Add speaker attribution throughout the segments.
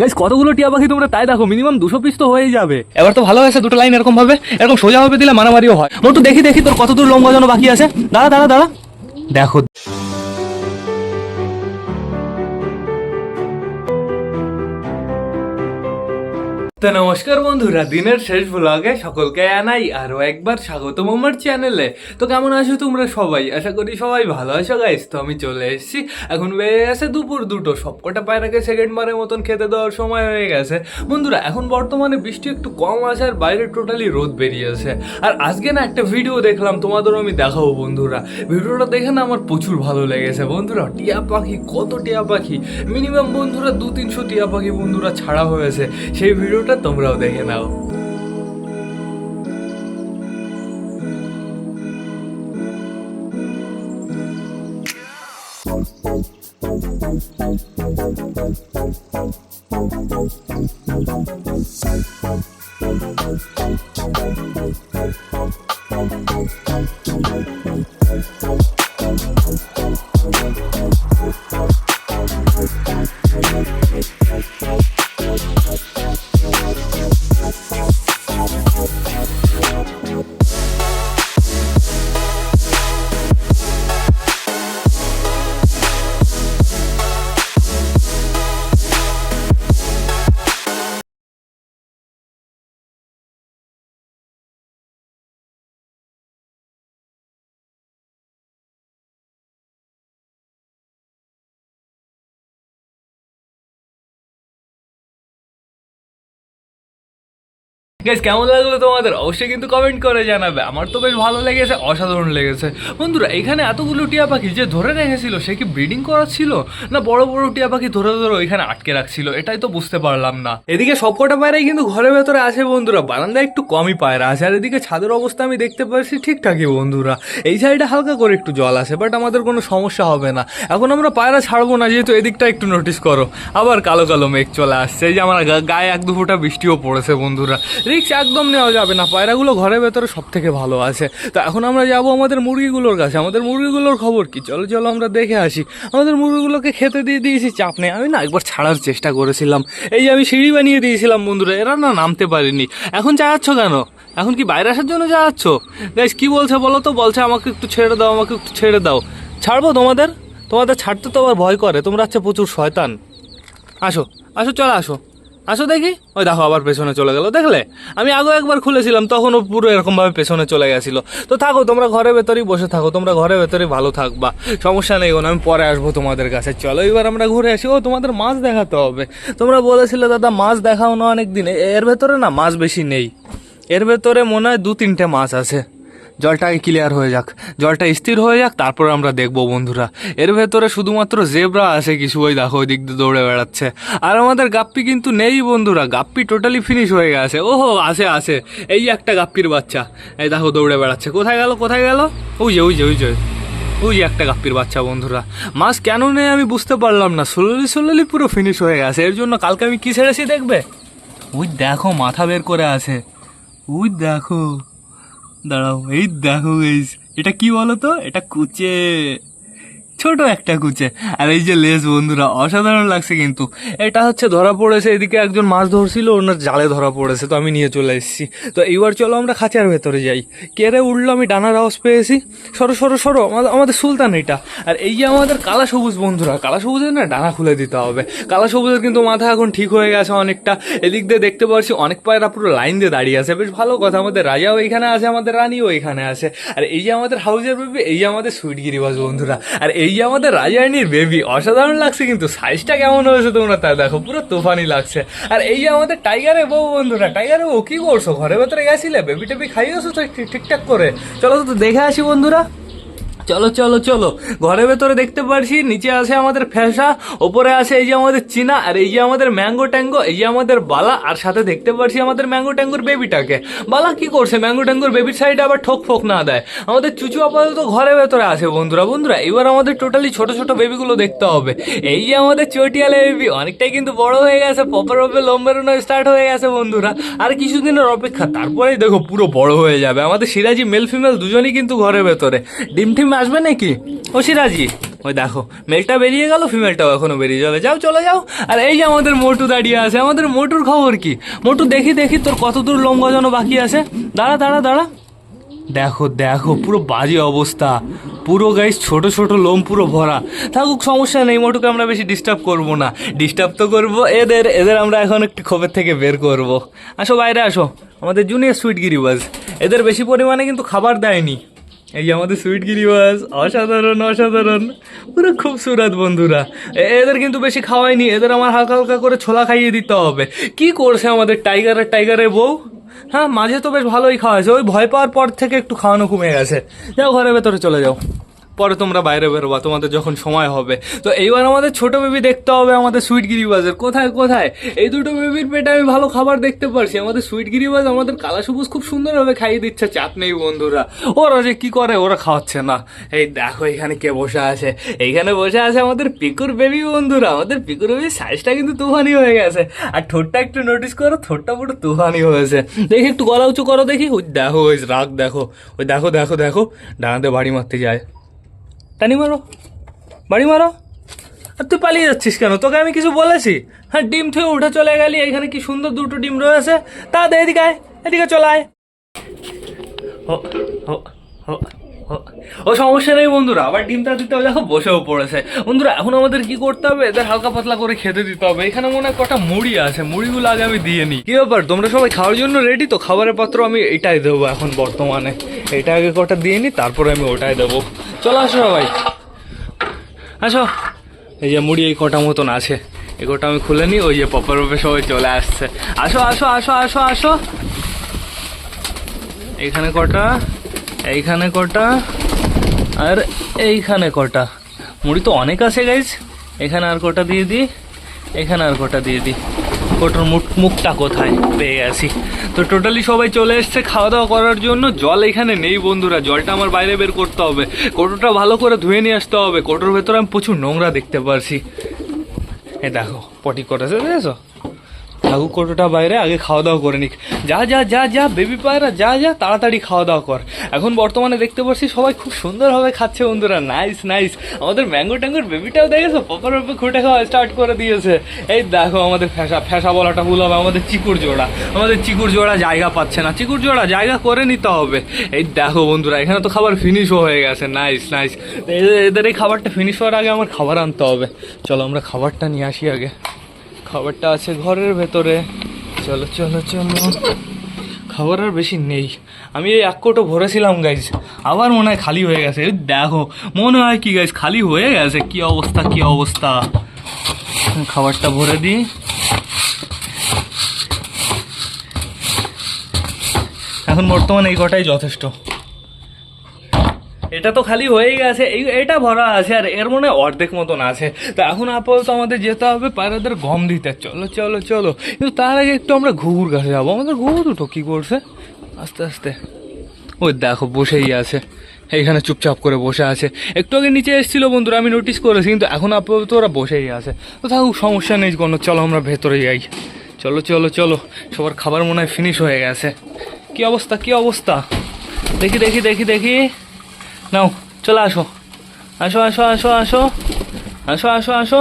Speaker 1: Guys কতগুলো টিয়া পাখি তোমরা তাই দেখো? মিনিমাম দুশো পিস তো হয়েই যাবে। এবার তো ভালো হয়েছে দুটো লাইন এরকম ভাবে। এরকম সোজা ভাবে দিলে মারামারিও হয়। মোটু দেখি দেখি তোর কত দূর লম্বা যেন বাকি আছে। দাঁড়া দাঁড়া দাঁড়া। দেখো। তো নমস্কার বন্ধুরা, দিনের শেষ ভ্লগে সকলকে আনাই আরও একবার স্বাগতম আমার চ্যানেলে তো কেমন আছো তোমরা সবাই? আশা করি সবাই ভালো আছো গাইস তো আমি চলে এসেছি। এখন বেড়ে গেছে দুপুর দুটো। সবকটা পায়রাকে সেকেন্ড বারের মতন খেতে দেওয়ার সময় হয়ে গেছে। বন্ধুরা, এখন বর্তমানে বৃষ্টি একটু কম আছে আর বাইরে টোটালি রোদ বেরিয়েছে। আর আজকে না একটা ভিডিও দেখলাম, তোমাদেরও আমি দেখাবো বন্ধুরা। ভিডিওটা দেখে না আমার প্রচুর ভালো লেগেছে। বন্ধুরা, টিয়া পাখি, কত টিয়া পাখি? মিনিমাম বন্ধুরা দু তিনশো টিয়া পাখি বন্ধুরা ছাড়া হয়েছে। সেই ভিডিওটা তোমরাও দেখে নাও গাইজ কেমন লাগল তোমাদের? অবশ্যই কিন্তু কমেন্ট করে জানাবে। আমার তো বেশ ভালো লেগেছে, অসাধারণ লেগেছে। বন্ধুরা, এখানে এতগুলো টিয়া পাখি যে ধরে রেখেছিল, সে কি ব্রিডিং করাচ্ছিল? না বড় বড় টিয়া পাখি ধরে ধরে ওইখানে আটকে রাখছিল? এটাই তো বুঝতে পারলাম না। এদিকে সবকটা পায়রাই কিন্তু ঘরের ভেতরে আছে বন্ধুরা। বারান্দায় একটু কমই পায়রা আছে আর এদিকে ছাদের অবস্থা আমি দেখতে পাচ্ছি ঠিকঠাকই বন্ধুরা। এই সাইডে হালকা করে একটু জল আছে বাট আমাদের কোনো সমস্যা হবে না। এখন আমরা পায়রা ছাড়বো না, যেহেতু এদিকটা একটু নোটিস করো। আবার কালো কালো মেঘ চলে আসছে। এই যে আমার গায়ে এক দু ফোঁটা বৃষ্টিও পড়েছে বন্ধুরা। রিক্স একদম নেওয়া যাবে না। পায়রাগুলো ঘরের ভেতরে সব থেকে ভালো আছে। তো এখন আমরা যাব আমাদের মুরগিগুলোর কাছে। আমাদের মুরগিগুলোর খবর কি? চলো চলো, আমরা দেখে আসি। আমাদের মুরগিগুলোকে খেতে দিয়ে দিয়েছি চাপ নেই। আমি না একবার ছাড়ার চেষ্টা করেছিলাম। এই যে আমি সিঁড়ি বানিয়ে দিয়েছিলাম, বন্ধুরা, এরা না নামতে পারিনি। এখন যাচ্ছ কেন? এখন কি বাইরে আসার জন্য যাচ্ছ? গাইস কি বলছে বলো তো? বলছে, আমাকে একটু ছেড়ে দাও, আমাকে একটু ছেড়ে দাও। ছাড়বো তোমাদের? তোমাদের ছাড়তে তো আবার ভয় করে। তোমরা হচ্ছে প্রচুর শয়তান। আসো আসো, চলো, আসো। আসো দেখি। ওই দেখো, আবার পেছনে চলে গেল, দেখলে? আমি আগেও একবার খুলেছিলাম, তখনও পুরো এরকমভাবে পেছনে চলে গেছিল। তো থাকো, তোমরা ঘরের ভেতরেই বসে থাকো, তোমরা ঘরের ভেতরেই ভালো থাকবা। সমস্যা নেই আমি পরে আসব তোমাদের কাছে। চলো, এবার আমরা ঘুরে আসি। ও, তোমাদের মাছ দেখাতে হবে। তোমরা বলেছিলে, দাদা, মাছ দেখাও না অনেক দিন এর ভেতরে না মাছ বেশি নেই। এর ভেতরে মনে হয় দু তিনটে মাছ আছে। জলটা ক্লিয়ার হয়ে যাক। জলটা স্থির হয়ে যাক, তারপর আমরা দেখব বন্ধুরা। এর ভেতরে শুধুমাত্র জেব্রা আছে, কিছু ওই দেখো ওই দিক দিয়ে দৌড়ে বেড়াচ্ছে। আর আমাদের গাপ্পি কিন্তু নেই বন্ধুরা, গাপ্পি টোটালি ফিনিশ হয়ে গেছে। ওহো আসে আসে এই একটা গাপ্পির বাচ্চা। এই দেখো, দৌড়ে বেড়াচ্ছে। কোথায় গেল কোথায় গেল? ওই যে ওই যে ওই যে, ওই একটা গাপ্পির বাচ্চা বন্ধুরা। মাছ কেন নেই আমি বুঝতে পারলাম না। সোলালি সোলালি পুরো ফিনিশ হয়ে গেছে। এর জন্য কালকে আমি কি ছেড়েছি দেখবে? ওই দেখো, মাথা বের করে আছে। ওই দেখো। দাঁড়াও এই দেখো এটা কি বলো তো এটা কুচে ছোট একটা কুচে। আর এই যে লেস বন্ধুরা, অসাধারণ লাগছে কিন্তু। এটা হচ্ছে ধরা পড়েছে, এদিকে একজন মাছ ধরছিল, ওনার জালে ধরা পড়েছে, তো আমি নিয়ে চলে এসেছি। তো এইবার চলো আমরা খাঁচার ভেতরে যাই। কেড়ে উঠল আমি ডানার আওয়াজ পেয়েছি। সরো সরো সরো, আমাদের আমাদের সুলতান এটা। আর এই যে আমাদের কালা সবুজ, বন্ধুরা, কালা সবুজের না ডানা খুলে দিতে হবে। কালা সবুজের কিন্তু মাথা এখন ঠিক হয়ে গেছে অনেকটা। এদিক দিয়ে দেখতে পাচ্ছি অনেক পায়রা পুরো লাইন দিয়ে দাঁড়িয়ে আছে। বেশ ভালো কথা, আমাদের রাজাও এখানে আছে, আমাদের রানীও এখানে আছে। আর এই যে আমাদের হাউজের বেবি, এই যে আমাদের সুইট গিরিবাজ বন্ধুরা। আর এই যে আমাদের রাজায়নির বেবি অসাধারণ লাগছে কিন্তু সাইজটা কেমন হয়েছে তোমরা তা দেখো, পুরো তুফানি লাগছে। আর এই যে আমাদের টাইগারে বউ বন্ধুরা টাইগারে বউ কি করছ? ঘরের ভেতরে গেছিলে? বেবি টেবি খাইয়েছো তো ঠিক- ঠিকঠাক করে? চলো তো দেখে আসি বন্ধুরা। চলো চলো চলো। ঘরের ভেতরে দেখতে পারছি, নিচে আছে আমাদের ফ্যাসা ওপরে আছে এই যে আমাদের চীনা, আর এই যে আমাদের ম্যাঙ্গো ট্যাঙ্গো, এই যে আমাদের বালা, আর সাথে দেখতে পারছি আমাদের ম্যাঙ্গো ট্যাঙ্গোর বেবিটাকে। বালা কি করছে? ম্যাঙ্গো ট্যাঙ্গোর বেবির সাইডে আবার ঠোক ফোক না দেয়। আমাদের চুচু আপাতত ঘরের ভেতরে আছে, বন্ধুরা বন্ধুরা। এবার আমাদের টোটালি ছোট ছোট বেবিগুলো দেখতে হবে। এই যে আমাদের চটিয়ালে বেবি, অনেকটাই কিন্তু বড় হয়ে গেছে পপের পপে লম্বেরোনো স্টার্ট হয়ে গেছে, বন্ধুরা। আর কিছুদিনের অপেক্ষা, তারপরেই দেখো পুরো বড় হয়ে যাবে। আমাদের সিরাজি মেল ফিমেল দুজনই কিন্তু ঘরের ভেতরে। ডিম টিম আসবে নাকি? ও সিরাজি, ওই দেখো, মেলটা বেরিয়ে গেল ফিমেলটাও এখনও বেরিয়ে যাবে। যাও, চলে যাও। আর এই যে আমাদের মোটু দাঁড়িয়ে আছে, আমাদের মোটুর খবর কি? মোটু, দেখি দেখি, তোর কত দূর লোম গজানো বাকি আছে? দাঁড়া দাঁড়া দাঁড়া। দেখো দেখো, পুরো বাজে অবস্থা। পুরো গাইস ছোট ছোট লোম, পুরো ভরা। থাকুক, সমস্যা নেই, মোটুকে আমরা বেশি ডিস্টার্ব করব না। ডিস্টার্ব তো করব, এদের এদের আমরা এখন একটু খোপের থেকে বের করব। আসো, বাইরে আসো। আমাদের জুনিয়র সুইট গিরিবাজ এদের বেশি পরিমাণে কিন্তু খাবার দেয়নি। এই আমাদের সুইট গিরিবাস, অসাধারণ অসাধারণ। পুরো খুব সুরাত বন্ধুরা। এদের কিন্তু বেশি খাওয়াইনি, এদের আমার হালকা হালকা করে ছোলা খাইয়ে দিতে হবে। কি করছে আমাদের টাইগারের টাইগারের বউ? হ্যাঁ মাঝে তো বেশ ভালোই খাওয়াছে ওই ভয় পাওয়ার পর থেকে একটু খাওয়ানো কমে গেছে। যাও, ঘরের ভেতরে চলে যাও। পরে তোমরা বাইরে বেরোবা, তোমাদের যখন সময় হবে। তো এইবার আমাদের ছোট বেবি দেখতে হবে আমাদের সুইট গিরিবাজের কোথায় কোথায়? এই দুটো বেবির পেটে আমি ভালো খাবার দেখতে পারছি। আমাদের সুইট গিরিবাজ আমাদের কালা সবুজ খুব সুন্দরভাবে খাইয়ে দিচ্ছে। চাপ নেই বন্ধুরা। ওরা যে কি করে, ওরা খাওয়াচ্ছে না। এই দেখো এখানে কে বসে আছে। এইখানে বসে আছে আমাদের পিকুর বেবি বন্ধুরা। আমাদের পিকুর বেবির সাইজটা কিন্তু তুফানি হয়ে গেছে। আর ঠোঁটটা একটু নোটিস করো, ঠোঁটটা পুরো তুফানি হয়েছে। দেখি একটু গলা উঁচু করো দেখি। ওই দেখো, ওই রাগ দেখো। ওই দেখো দেখো দেখো। ডানাতে বাড়ি মারতে যায়। টানি মারো। বাড়ি মারো। আর তুই পালিয়ে যাচ্ছিস কেন? তোকে আমি কিছু বলেছি? হ্যাঁ ডিম থেকে উঠে চলে গেলি এখানে কি সুন্দর দুটো ডিম রয়েছে? তা দে, এদিকে আয়, এদিকে চলে, আয়। ও ও ও ও, সমস্যা নেই বন্ধুরা আবার ডিমটা দিতে হবে দেখো বসেও পড়েছে। বন্ধুরা এখন আমাদের কি করতে হবে? এদের হালকা পাতলা করে খেতে দিতে হবে। এখানে মনে হয় কটা মুড়ি আছে মুড়িগুলো আগে আমি দিয়ে নিই। কি ব্যাপার তোমরা সবাই খাওয়ার জন্য রেডি তো খাবারের পাত্র আমি এটাই দেবো এখন বর্তমানে। এটা আগে কটা দিয়ে নিই তারপরে আমি ওটাই দেবো। চলো আসো সবাই। আসো। এই যে মুড়ি এই কটা মতন আছে। এই কটা আমি খুলে নিই ওই যে পপার পপে সবাই চলে আসছে। আসো আসো আসো আসো আসো। এখানে কটা? এইখানে কটা, আর এইখানে কটা। মুড়ি তো অনেক আছে গাইজ এখানে আর কটা দিয়ে দিই, এখানে আর কটা দিয়ে দিই। কোটোর মুখ, মুখটা কোথায়? পেয়ে গেছি। তো টোটালি সবাই চলে এসছে খাওয়া দাওয়া করার জন্য। জল এখানে নেই, বন্ধুরা। জলটা আমার বাইরে বের করতে হবে। কোটোটা ভালো করে ধুয়ে নিয়ে আসতে হবে। কোটোর ভেতরে আমি প্রচুর নোংরা দেখতে পারছি। এ দেখো, পটি করেছে দেখেছ? ঠাকুর কোটোটা বাইরে, আগে খাওয়া দাওয়া করে নিক। যা যা যা যা, বেবি পায়রা, যা যা, তাড়াতাড়ি খাওয়া দাওয়া কর। এখন বর্তমানে দেখতে পাচ্ছি সবাই খুব সুন্দরভাবে খাচ্ছে বন্ধুরা। নাইস নাইস আমাদের ম্যাঙ্গো ট্যাঙ্গোর বেবিটাও দেখেছ? পপার পেপে খুঁটে খাওয়া স্টার্ট করে দিয়েছে। এই দেখো আমাদের ফ্যাসা ফ্যাসা বলাটা ভুল হবে, আমাদের চিকুর জোড়া। আমাদের চিকুর জোড়া জায়গা পাচ্ছে না। চিকুর জোড়া জায়গা করে নিতে হবে। এই দেখো বন্ধুরা, এখানে তো খাবার ফিনিশও হয়ে গেছে। নাইস নাইস এদের এই খাবারটা ফিনিশ হওয়ার আগে আমার খাবার আনতে হবে। চলো আমরা খাবারটা নিয়ে আসি আগে। খাবারটা আছে ঘরের ভেতরে। চলো চলো চলো। খাবার আর বেশি নেই। আমি এই এক কোটো ভরেছিলাম গাইজ আবার মনে হয় খালি হয়ে গেছে। দেখো, মনে হয় কি গাইজ খালি হয়ে গেছে। কি অবস্থা কি অবস্থা? খাবারটা ভরে দিই। এখন বর্তমানে এই কটাই যথেষ্ট। এটা তো খালি হয়ে গেছে, এই এটা ভরা আছে আর এর মনে অর্ধেক মতন আছে। তো এখন আপাতত আমাদের যেতে হবে পায়রাদের গম দিতে। চলো চলো চলো। কিন্তু তার আগে একটু আমরা ঘুঘুর কাছে যাব। আমাদের ঘুঘু দুটো কী করছে? আস্তে আস্তে। ওই দেখো, বসেই আছে। এইখানে চুপচাপ করে বসে আছে। একটু আগে নিচে এসেছিল বন্ধুরা, আমি নোটিস করেছি, কিন্তু এখন আপাতত ওরা বসেই আছে। তো থাকুক, সমস্যা নেই কোনো, চলো আমরা ভেতরে যাই। চলো চলো চলো। সবার খাবার মনে হয় ফিনিশ হয়ে গেছে। কি অবস্থা কি অবস্থা? দেখি দেখি দেখি দেখি। নাও, চলে আসো। আসো আসো আসো আসো। আসো আসো আসো।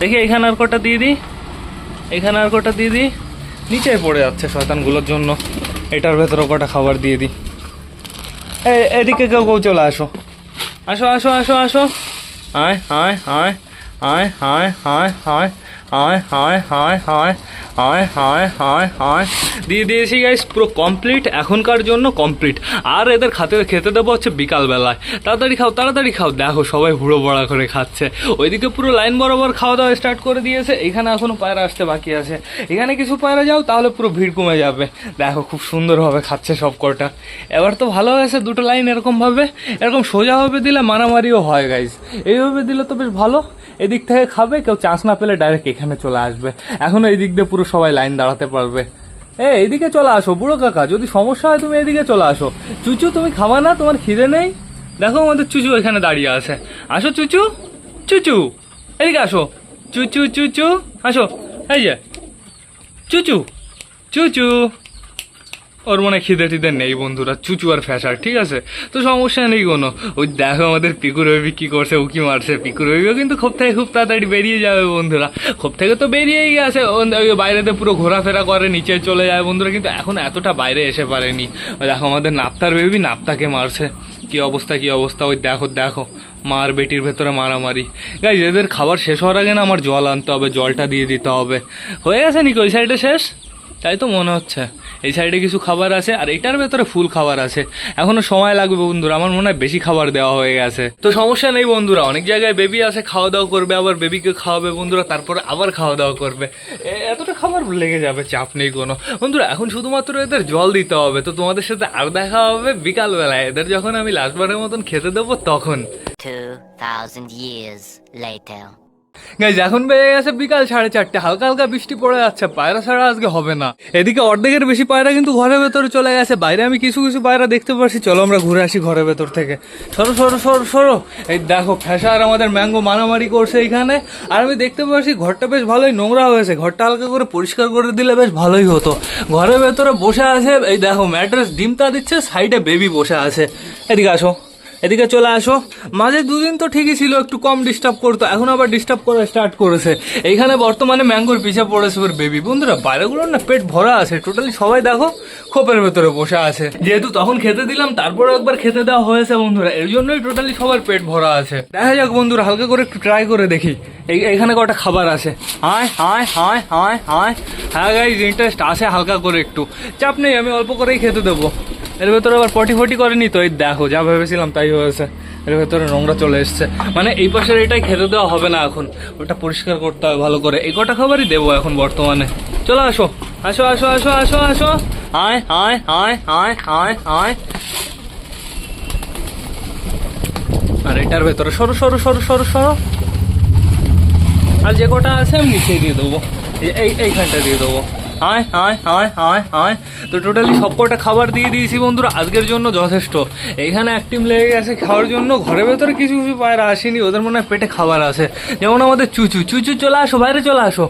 Speaker 1: দেখি এখানে আর কটা দিয়ে দিই। এখানে আর কটা দিয়ে দিই। নিচে পড়ে যাচ্ছে শয়তানগুলোর জন্য। এটার ভেতরে কটা খাবার দিয়ে দিই। এদিকে কেউ কেউ চলে আসো। আসো আসো আসো আসো। আয় আয় আয়। আয় আয় আয় আয় আয় আয় আয় আয় আয় আয় আয় আয় দিয়ে দিয়েছি গাইস পুরো কমপ্লিট এখনকার জন্য কমপ্লিট আর এদের খাতে খেতে দেবো হচ্ছে বিকালবেলায় তাড়াতাড়ি খাও তাড়াতাড়ি খাও দেখো সবাই হুড়ো বড়া করে খাচ্ছে ওইদিকে পুরো লাইন বরাবর খাওয়া দাওয়া স্টার্ট করে দিয়েছে এখানে এখনও পায়রা আসতে বাকি আছে এখানে কিছু পায়রা যাও তাহলে পুরো ভিড় কমে যাবে দেখো খুব সুন্দরভাবে খাচ্ছে সব কটা এবার তো ভালো হয়েছে দুটো লাইন এরকমভাবে এরকম সোজাভাবে দিলে মারামারিও হয় গাইজ এইভাবে দিলে তো বেশ ভালো এদিক থেকে খাবে, কেউ চান্স না পেলে ডাইরেক্ট এখানে চলে আসবে। এখন এই দিক দিয়ে পুরো সবাই লাইন দাঁড়াতে পারবে। এ এদিকে চলে আসো, বুড়ো কাকা, যদি সমস্যা হয় তুমি এদিকে চলে আসো। চুচু, তুমি খাবা না, তোমার খিদে নেই? দেখো আমাদের চুচু এখানে দাঁড়িয়ে আছে। আসো চুচু চুচু, এদিকে আসো। চুচু চুচু, আসো, এই যে, চুচু চুচু। ওর মনে খিদে টিদে নেই বন্ধুরা, চুচু আর ফ্যাসার ঠিক আছে? তো সমস্যা নেই কোনো। ওই দেখো আমাদের পিকুর বেবি কী করছে উকি মারছে। পিকুর বেবিও কিন্তু খুব থেকে খুব তাড়াতাড়ি বেরিয়ে যাবে বন্ধুরা। খুব থেকে তো বেরিয়েই গেছে। ওই বাইরেতে পুরো ঘোরাফেরা করে, নিচে চলে যায় বন্ধুরা, কিন্তু এখন এতটা বাইরে এসে পারেনি। ওই দেখো আমাদের নাপ্তার বেবি, নাপ্তাকে মারছে। কি অবস্থা কি অবস্থা? ওই দেখো দেখো, মার বেটির ভেতরে মারামারি। গাইজ, এদের খাবার শেষ হওয়ার আগে না আমার জল আনতে হবে, জলটা দিয়ে দিতে হবে। হয়ে গেছে নাকি? ওই সাইডে শেষ? তাই তো মনে হচ্ছে। এই সাইডে কিছু খাবার আছে আর এটার ভেতরে ফুল খাবার আছে। এখনও সময় লাগবে বন্ধুরা আমার মনে হয় বেশি খাবার দেওয়া হয়ে গেছে। তো সমস্যা নেই বন্ধুরা অনেক জায়গায় বেবি আছে খাওয়া দাওয়া করবে আবার বেবিকে খাওয়াবে বন্ধুরা তারপরে আবার খাওয়া দাওয়া করবে এতটা খাবার লেগে যাবে চাপ নেই কোনো। বন্ধুরা এখন শুধুমাত্র এদের জল দিতে হবে তো তোমাদের সাথে আর দেখা হবে বিকালবেলায়। এদের যখন আমি লাস্টবারের মতন খেতে দেবো তখন।
Speaker 2: 2,000 years later.
Speaker 1: এখন বেজে গেছে বিকাল সাড়ে চারটে। হালকা হালকা বৃষ্টি পড়ে যাচ্ছে। পায়রা ছাড়া আজকে হবে না। এদিকে অর্ধেকের বেশি পায়রা কিন্তু ঘরের ভেতরে চলে গেছে। বাইরে আমি কিছু কিছু পায়রা দেখতে পাচ্ছি চলো আমরা ঘুরে আসি ঘরের ভেতর থেকে। সরো সরো সরো সরো। এই দেখো ফ্যাসা আর আমাদের ম্যাঙ্গো মারামারি করছে এইখানে। আর আমি দেখতে পাচ্ছি, ঘরটা বেশ ভালোই নোংরা হয়েছে। ঘরটা হালকা করে পরিষ্কার করে দিলে বেশ ভালোই হতো। ঘরের ভেতরে বসে আছে, এই দেখো, ম্যাট্রেস ডিমটা দিচ্ছে, সাইডে বেবি বসে আছে। এদিকে আসো। এদিকে চলে আসো। মাঝে দুদিন তো ঠিকই ছিল, একটু কম ডিস্টার্ব করতো, এখন আবার ডিস্টার্ব করা স্টার্ট করেছে। এইখানে বর্তমানে ম্যাঙ্গোর পিছে পড়েছে ওর বেবি বন্ধুরা, বাইরেগুলোর না পেট ভরা আছে টোটালি সবাই দেখো খোপের ভেতরে বসে আছে। যেহেতু তখন খেতে দিলাম, তারপরে একবার খেতে দেওয়া হয়েছে বন্ধুরা, এর জন্যই টোটালি সবার পেট ভরা আছে। দেখা যাক বন্ধুরা, হালকা করে একটু ট্রাই করে দেখি। এখানে কটা খাবার আছে। হায় হায় হায় হায় হায়। হ্যাঁ গাইজ ইন্টারেস্ট আছে হালকা করে একটু। চাপ নেই, আমি অল্প করেই খেতে দেবো। এর ভেতরে আবার পটি ফটি করেনি? তো এই দেখো, যা ভেবেছিলাম তাই হয়েছে। এর ভেতরে নোংরা চলে এসছে। মানে এই পাশের এটাই খেতে দেওয়া হবে না এখন। ওটা পরিষ্কার করতে হবে ভালো করে। এই কটা খাবারই দেবো এখন বর্তমানে। চলো আসো। আসো আসো আসো আসো আসো। আয় আয় আয় আয় আয় আয়। আর এটার ভেতরে সরো সরো সরো সরো সরো। আর যে কটা আছে আমি নিচে দিয়ে দেবো। এই- এই, এইখানটা দিয়ে দেবো। আয় আয় আয় আয় আয় তো টোটালি সব কটা খাবার দিয়ে দিয়েছি বন্ধুরা, আজকের জন্য যথেষ্ট। এইখানে টিম লেগে গেছে খাওয়ার জন্য, ঘরের ভেতরে কিছু কিছু পায়রা আসেনি, ওদের মনে হয় পেটে খাবার আছে। যেমন আমাদের চুচু চুচু, চলে আসো, বাইরে চলে আসো।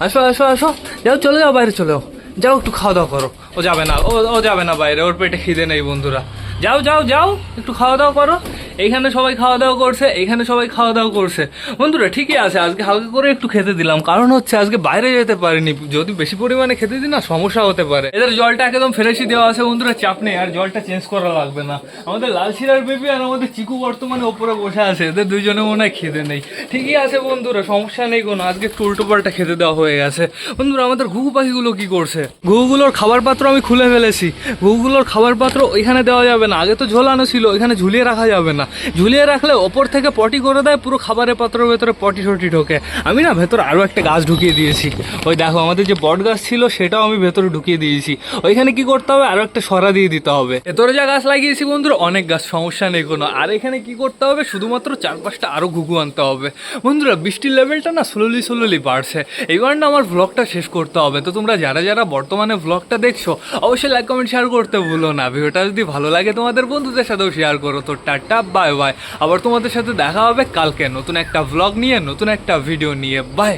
Speaker 1: আসো আসো আসো। যাও, চলে যাও, বাইরে চলে যাও। যাও, একটু খাওয়া দাওয়া করো। ও যাবে না, ও ও যাবে না বাইরে, ওর পেটে খিদে নেই বন্ধুরা। যাও যাও যাও, একটু খাওয়া দাওয়া করো। এইখানে সবাই খাওয়া দাওয়া করছে, এইখানে সবাই খাওয়া দাওয়া করছে। বন্ধুরা, ঠিকই আছে, আজকে হালকা করে একটু খেতে দিলাম। কারণ হচ্ছে, আজকে বাইরে যেতে পারিনি। যদি বেশি পরিমাণে খেতে দিই না, সমস্যা হতে পারে। এদের জলটা একদম ফ্রেশই দেওয়া আছে, বন্ধুরা, চাপ নেই, আর জলটা চেঞ্জ করা লাগবে না। আমাদের লাল শিরার বেবি আর আমাদের চিকু বর্তমানে ওপরে বসে আছে, এদের দুইজনে মনে হয় খেতে নেই। ঠিকই আছে, বন্ধুরা, সমস্যা নেই কোনো। আজকে একটু উল্টো পাল্টা খেতে দেওয়া হয়ে গেছে। বন্ধুরা, আমাদের ঘুঘু পাখিগুলো কি করছে? ঘুঘুগুলোর খাবার পাত্র আমি খুলে ফেলেছি। ঘুঘুগুলোর খাবার পাত্র ওইখানে দেওয়া যাবে না। আগে তো ঝোলানো ছিল, ওইখানে ঝুলিয়ে রাখা যাবে না। ঝুলিয়ে রাখলে ওপর থেকে পটি করে দেয়, পুরো খাবারের পাত্রের ভেতরে পটি টটি ঢোকে। আমি না ভেতরে আরও একটা গাছ ঢুকিয়ে দিয়েছি। ওই দেখো, আমাদের যে বট গাছ ছিল, সেটাও আমি ভেতরে ঢুকিয়ে দিয়েছি। ওইখানে কি করতে হবে? আরও একটা সরা দিয়ে দিতে হবে। ভেতরে যা গাছ লাগিয়েছি বন্ধুরা, অনেক গাছ, সমস্যা নেই কোনো। আর এখানে কি করতে হবে? শুধুমাত্র চার পাঁচটা আরও ঘুঘু আনতে হবে। বন্ধুরা, বৃষ্টির লেভেলটা না স্লোলি স্লোলি বাড়ছে। এইবার না আমার ভ্লগটা শেষ করতে হবে। তো তোমরা যারা যারা বর্তমানে ভ্লগটা দেখছ, অবশ্যই লাইক কমেন্ট শেয়ার করতে ভুলো না। ভিডিওটা যদি ভালো লাগে তোমাদের বন্ধুদের সাথেও শেয়ার করো। তো টাটা বাই বাই আবার তোমাদের সাথে দেখা হবে কালকে। নতুন একটা ভ্লগ নিয়ে, নতুন একটা ভিডিও নিয়ে। বাই